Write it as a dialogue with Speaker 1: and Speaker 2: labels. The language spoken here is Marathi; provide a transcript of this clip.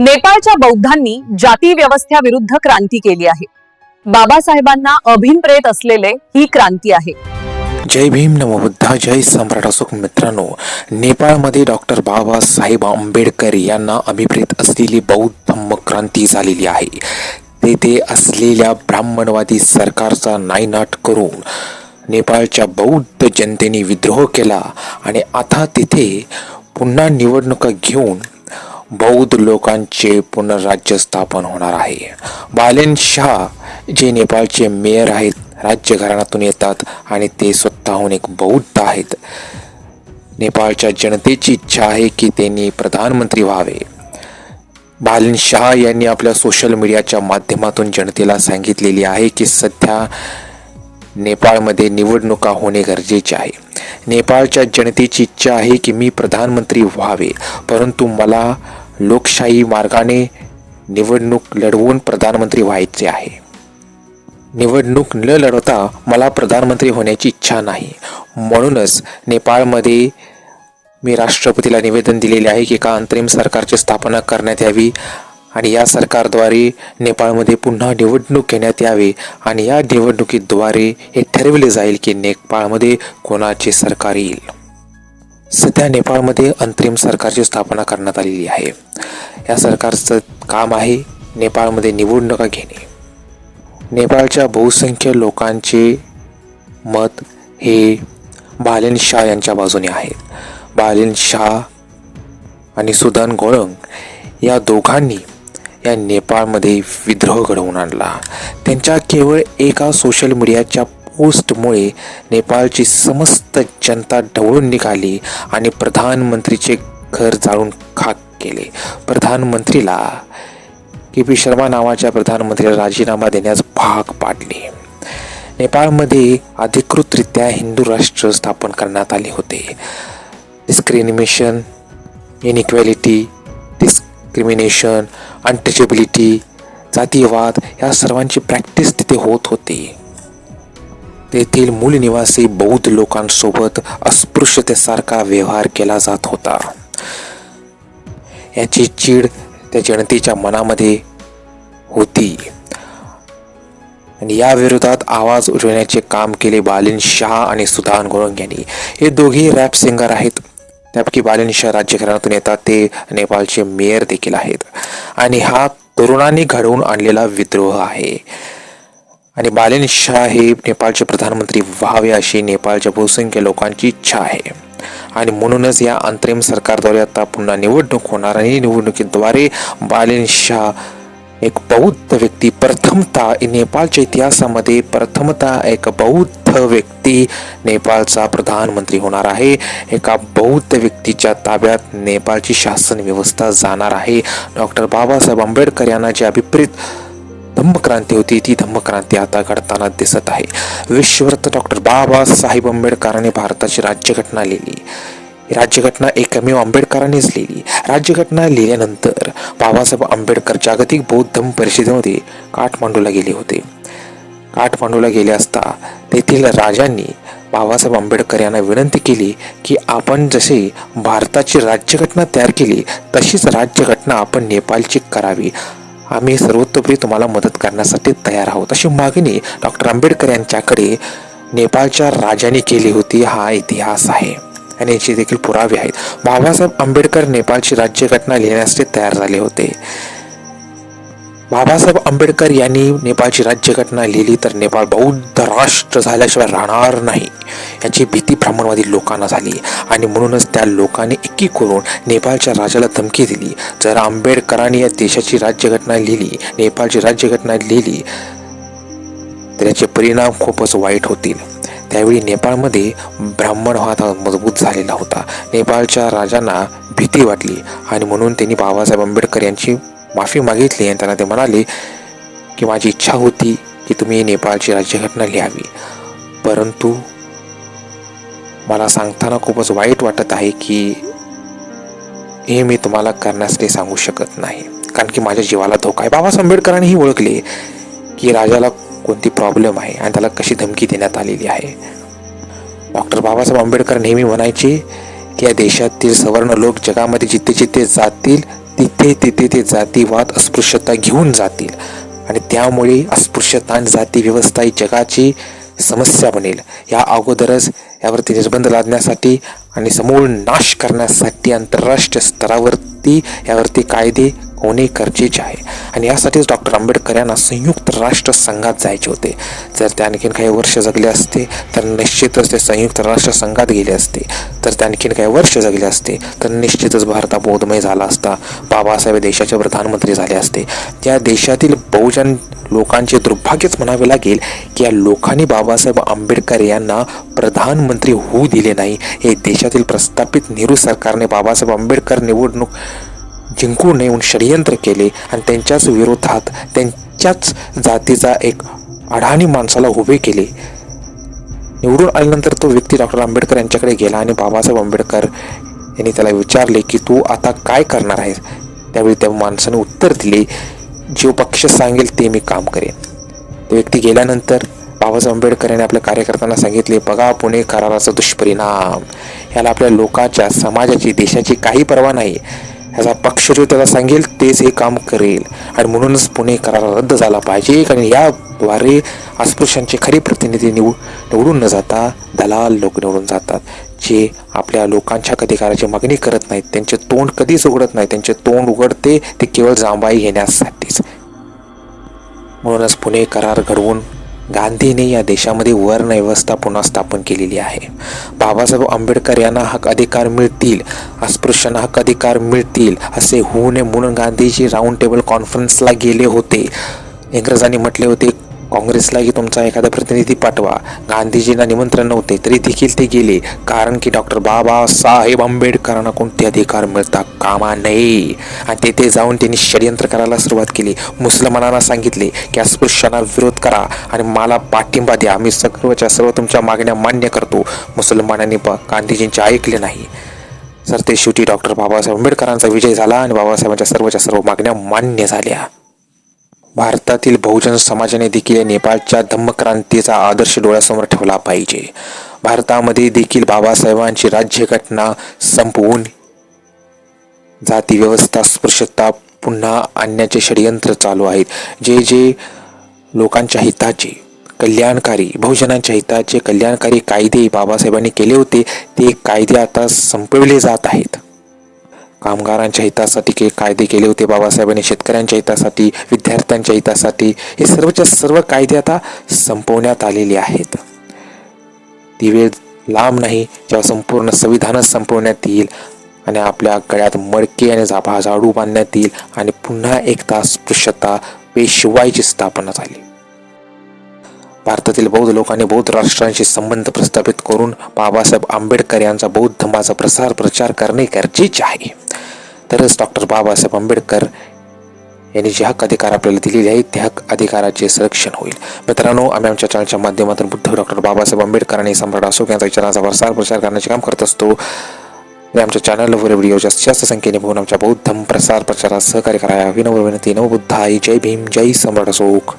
Speaker 1: नेपाळच्या बौद्धांनी जाती व्यवस्थेविरुद्ध क्रांती केली आहे. बाबासाहेबांना अभिनप्रेत असलेले ही क्रांती आहे.
Speaker 2: जय भीम नमो बुद्धा जय सम्राट असोक मित्रांनो नेपाळमध्ये डॉक्टर बाबासाहेब आंबेडकर यांना अभिप्रेत असलेली बौद्ध धम्म क्रांती झालेली आहे. तेथे असलेल्या ब्राह्मणवादी सरकारचा नायनाट करून नेपाळच्या बौद्ध जनतेने विद्रोह केला आणि आता तिथे पुन्हा निवडणुका घेऊन बौद्ध लोकांचे पुनर्राज्य स्थापन होणार आहे. बालेन शाह जे नेपाळचे मेयर आहेत राज्यघराण्यातून येतात आणि ते स्वतःहून एक बौद्ध आहेत. नेपाळच्या जनतेची इच्छा आहे की त्यांनी प्रधानमंत्री व्हावे. बालन शाह यांनी आपल्या सोशल मीडियाच्या माध्यमातून जनतेला सांगितलेली आहे की सध्या नेपाळमध्ये निवडणुका होणे गरजेचे आहे. नेपाळच्या जनतेची इच्छा आहे की मी प्रधानमंत्री व्हावे परंतु मला लोकशाही मार्गाने निवडणूक लढवून प्रधानमंत्री व्हायचे आहे. निवडणूक न लढवता मला प्रधानमंत्री होण्याची इच्छा नाही. म्हणूनच नेपाळमध्ये मी राष्ट्रपतीला निवेदन दिलेले आहे की एका अंतरिम सरकारची स्थापना करण्यात यावी आणि या सरकारद्वारे नेपाळमध्ये पुन्हा निवडणूक घेण्यात यावी आणि या निवडणुकीद्वारे हे ठरविले जाईल की नेपाळमध्ये कोणाचे सरकार येईल. सध्या नेपाळमध्ये अंतरिम सरकारची स्थापना करण्यात आलेली आहे. या सरकारचं काम आहे नेपाळमध्ये निवडणुका घेणे. नेपाळच्या बहुसंख्य लोकांचे मत हे बालेन शाह यांच्या बाजूने आहे. बालेन शाह आणि सुदान गोळंग या दोघांनी या नेपाळमध्ये विद्रोह घडवून आणला. त्यांच्या केवळ एका सोशल मीडियाच्या पोस्टमुळे नेपाळची समस्त जनता ढवळून निघाली आणि प्रधानमंत्रीचे घर जाळून खाक केले. प्रधानमंत्रीला के पी शर्मा नावाच्या प्रधानमंत्रीला राजीनामा देण्यास भाग पाडले. नेपाळमध्ये अधिकृतरित्या हिंदू राष्ट्र स्थापन करण्यात आले होते. डिस्क्रिमिनेशन इनइक्वॅलिटी डिस्क्रिमिनेशन अनटचेबिलिटी जातीयवाद या सर्वांची प्रॅक्टिस तिथे होत होती. तेथील मूल निवासी बौद्ध लोकांसोबत अस्पृश्यतेसारखा व्यवहार केला जात होता. याची चीड त्या जनतेच्या मनामध्ये होती. आणि या विरोधात आवाज उठवण्याचे काम केले बालिन शाह आणि सुधान गोरंग यांनी हे दोघे रॅप सिंगर आहेत. त्यापैकी बालिन शाह राज्यघराण्यातून येतात. ते नेपाळचे मेयर देखील आहेत. आणि हा तरुणांनी घडवून आणलेला विद्रोह आहे. आणि बालेन शाह हे नेपाळचे प्रधानमंत्री व्हावे अशी नेपाळच्या बहुसंख्य लोकांची इच्छा आहे. आणि म्हणूनच या अंतरिम सरकारद्वारे आता पुन्हा निवडणूक होणार आणि निवडणुकीद्वारे बालेन शाह एक बौद्ध व्यक्ती प्रथमता नेपाळच्या इतिहासामध्ये प्रथमता एक बौद्ध व्यक्ती नेपाळचा प्रधानमंत्री होणार आहे. एका बौद्ध व्यक्तीच्या ताब्यात नेपाळची शासन व्यवस्था जाणार आहे. डॉक्टर बाबासाहेब आंबेडकर यांना जे अभिप्रेत धम्मक्रांती होती. ती धम्मक्रांती आता घडताना दिसत आहे. विश्वरत्न डॉक्टर बाबासाहेब आंबेडकरांनी भारताची राज्यघटना लिहिली. राज्यघटना एकमेव आंबेडकरांनीच लिहिली. राज्यघटना लिहिल्यानंतर बाबासाहेब आंबेडकर जागतिक बौद्ध धम्म परिषदेमध्ये काठमांडूला गेले होते. काठमांडूला गेले असता तेथील राजांनी बाबासाहेब आंबेडकर यांना विनंती केली की आपण जसे भारताची राज्यघटना तयार केली तशीच राज्यघटना आपण नेपाळची करावी. आम्ही सर्वतोपरी तुम्हाला मदत करण्यासाठी तयार आहोत. अशी मागणी डॉक्टर आंबेडकर यांच्याकडे नेपाळच्या राजाने केली होती. हा इतिहास आहे. आणि याचे देखील पुरावे आहेत. बाबासाहेब आंबेडकर नेपाळची राज्यघटना लिहिण्यासाठी तयार झाले होते. बाबासाहेब आंबेडकर यांनी नेपाळची राज्यघटना लिहिली तर नेपाळ बौद्ध राष्ट्र झाल्याशिवाय राहणार नाही. याची भीती ब्राह्मणवादी लोकांना झाली. आणि म्हणूनच त्या लोकांनी एकी करून नेपाळच्या राजाला धमकी दिली. जर आंबेडकरांनी या देशाची राज्यघटना लिहिली नेपाळची राज्यघटना लिहिली तर याचे परिणाम खूपच वाईट होतील. त्यावेळी नेपाळमध्ये ब्राह्मण हा मजबूत झालेला होता. नेपाळच्या राजांना भीती वाटली आणि म्हणून त्यांनी बाबासाहेब आंबेडकर यांची माफी मागितली आणि त्यांना ते म्हणाले की माझी इच्छा होती की तुम्ही नेपाळची राज्यघटना लिहावी. परंतु मला सांगताना खूपच वाईट वाटत आहे की हे मी तुम्हाला करण्यासाठी सांगू शकत नाही. कारण की माझ्या जीवाला धोका आहे. बाबासाहेब आंबेडकरांनीही ओळखले की राजाला कोणती प्रॉब्लेम आहे आणि त्याला कशी धमकी देण्यात आलेली आहे. डॉक्टर बाबासाहेब आंबेडकर नेहमी म्हणायचे या देशातील सवर्ण लोक जगामध्ये जिथे जिथे जातील तिथे तिथे ते जातीवाद अस्पृश्यता घेऊन जातील. आणि त्यामुळे अस्पृश्यता आणि जाती व्यवस्था ही जगाची समस्या बनेल. या अगोदरच यावरती निर्बंध लादण्यासाठी आणि समूळ नाश करण्यासाठी आंतरराष्ट्रीय स्तरावरती यावरती कायदे होणे गरजेचे आहे. आणि यासाठीच डॉक्टर आंबेडकर यांना संयुक्त राष्ट्र संघात जायचे होते. जर ते आणखीन काही वर्ष जगले असते तर निश्चितच ते संयुक्त राष्ट्र संघात गेले असते. तर ते आणखीन काही वर्ष जगले असते तर निश्चितच भारत हा झाला असता. बाबासाहेब देशाचे प्रधानमंत्री झाले असते. त्या देशातील बहुजन लोकांचे दुर्भाग्यच म्हणावे लागेल की या लोकांनी बाबासाहेब आंबेडकर यांना प्रधानमंत्री होऊ दिले नाही. हे देशातील प्रस्थापित नेहरू सरकारने बाबासाहेब आंबेडकर निवडणूक जिंकून येऊन षडयंत्र केले आणि त्यांच्याच विरोधात त्यांच्याच जातीचा एक अडाणी माणसाला उभे केले. निवडून आल्यानंतर तो व्यक्ती डॉक्टर आंबेडकर यांच्याकडे गेला आणि बाबासाहेब आंबेडकर यांनी त्याला विचारले की तू आता काय करणार आहेस? त्यावेळी त्या माणसाने उत्तर दिले जो पक्ष सांगेल ते मी काम करेन. तो व्यक्ती गेल्यानंतर बाबासाहेब आंबेडकर यांनी आपल्या कार्यकर्त्यांना सांगितले बघा पुणे कराराचा दुष्परिणाम. ह्याला आपल्या लोकाच्या समाजाची देशाची काही पर्वा नाही. ह्याचा पक्ष जो त्याला सांगेल तेच हे काम करेल. आणि म्हणूनच पुणे करार रद्द झाला पाहिजे. कारण याद्वारे अस्पृश्यांचे खरे प्रतिनिधी निवड निवडून न जाता दलाल लोक निवडून जातात. जे आपल्या लोकांच्या अधिकाराची मागणी करत नाहीत त्यांचे तोंड कधीच उघडत नाही त्यांचे तोंड उघडते ते केवळ जांबाई घेण्यासाठीच. म्हणूनच पुणे करार घडवून गांधीने या देशामध्ये वर्ण व्यवस्था पुन्हा स्थापन केलेली आहे. बाबासाहेब आंबेडकर यांना हक अधिकार मिळतील अस्पृश्यांना हक अधिकार मिळतील असे होऊ नये म्हणून गांधीजी राऊंड टेबल कॉन्फरन्सला गेले होते. इंग्रजांनी म्हटले होते काँग्रेसलाही तुमचा एखादा प्रतिनिधी पाठवा. गांधीजींना निमंत्रण नव्हते तरी देखील ते गेले. कारण की डॉक्टर बाबासाहेब आंबेडकरांना कोणते अधिकार मिळता कामा नये. आणि तेथे जाऊन त्यांनी षडयंत्र करायला सुरुवात केली. मुसलमानांना सांगितले की अस्पृश्यांना विरोध करा आणि मला पाठिंबा द्या. मी सर्वच्या सर्व तुमच्या मागण्या मान्य करतो. मुसलमानांनी ब गांधीजींचे ऐकले नाही. सर ते शेवटी डॉक्टर बाबासाहेब आंबेडकरांचा विजय झाला आणि बाबासाहेबांच्या सर्वच्या सर्व मागण्या मान्य झाल्या. भारतातील बहुजन समाजाने देखील या नेपाळच्या धम्मक्रांतीचा आदर्श डोळ्यासमोर ठेवला पाहिजे. भारतामध्ये देखील बाबासाहेबांची राज्यघटना संपवून जातीव्यवस्था स्पृशता स्पृश्यता पुन्हा आणण्याचे षडयंत्र चालू आहेत. जे जे लोकांच्या हिताचे कल्याणकारी बहुजनांच्या हिताचे कल्याणकारी कायदे बाबासाहेबांनी केले होते ते कायदे आता संपविले जात आहेत. कामगारांच्या हितासाठी के कायदे केले होते बाबासाहेबांनी शेतकऱ्यांच्या हितासाठी विद्यार्थ्यांच्या हितासाठी हे सर्वच्या सर्व कायदे आता संपवण्यात आलेले आहेत. ती वेळ लांब नाही जेव्हा संपूर्ण संविधानच संपवण्यात येईल आणि आपल्या गळ्यात मडके आणि झापा झाडू बांधण्यात येईल आणि पुन्हा एकदा स्पृश्यता पेशवाईची स्थापना झाली. भारतातील बौद्ध लोकांनी बौद्ध राष्ट्रांशी संबंध प्रस्थापित करून बाबासाहेब आंबेडकर यांचा बौद्ध धर्माचा प्रसार प्रचार करणे गरजेचे आहे. तरच डॉक्टर बाबासाहेब आंबेडकर यांनी जे हक्क अधिकार आपल्याला दिलेले आहेत त्या हक्क अधिकाराचे संरक्षण होईल. मित्रांनो आम्ही आमच्या चॅनलच्या माध्यमातून बुद्ध डॉक्टर बाबासाहेब आंबेडकर आणि सम्राट अशोक यांचा विचारांचा प्रसार प्रचार करण्याचे काम करत असतो. आणि आमच्या चॅनलवर व्हिडिओ जास्तीत जास्त संख्येने पाहून आमच्या बौद्ध प्रसार प्रचारात सहकार्य कराया विनम्र विनंती. नवबुद्धाई जय भीम. जय सम्राट अशोक.